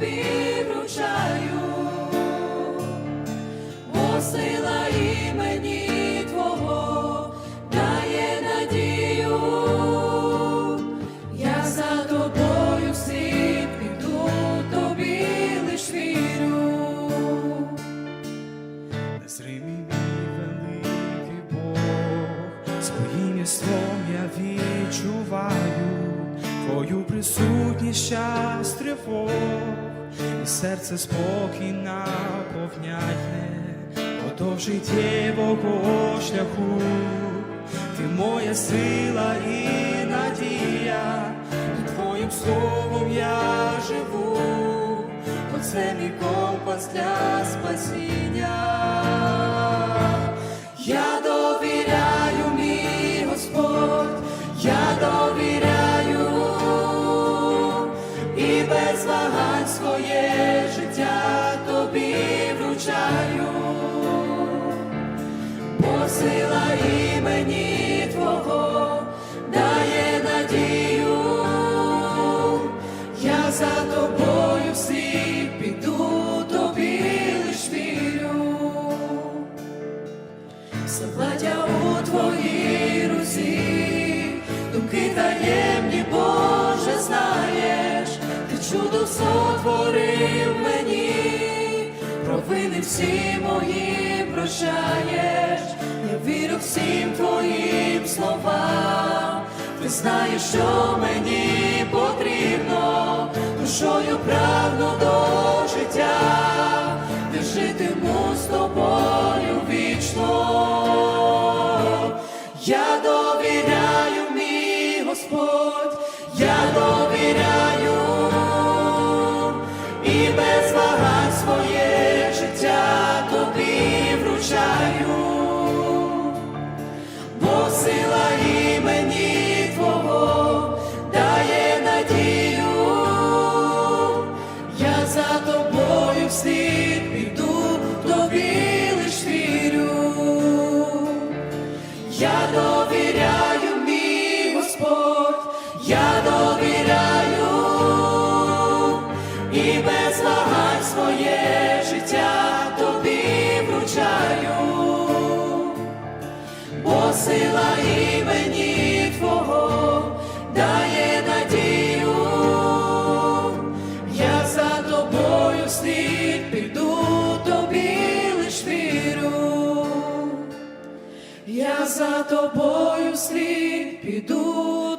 тобі вручаю, бо сила імені твого дає надію, я за тобою всі піду, тобі лиш вірю, незримий мій великий Бог, своїм яслом я відчуваю твою присутність час тривог, і серце спокій наповняє подовж життєвого шляху. Ти моя сила і надія, і Твоїм словом я живу, оце мій компас для спасіння. Без своє життя тобі вручаю. Бо сила імені Твого чудо сотворив мені, провини всі мої прощаєш, я вірю всім твоїм словам, ти знаєш, що мені потрібно, душою прагну до життя, де житиму з тобою вічно. Я довіряю, і без вагань своє життя тобі вручаю, бо сила імені Твого дає надію, я за тобою вслід піду, тобі лиш вірю. Я довіряю, і без вагань своє життя тобі вручаю, бо сила імені Твого дає надію, я за тобою слід піду, тобі лиш вірю. Я за тобою слід піду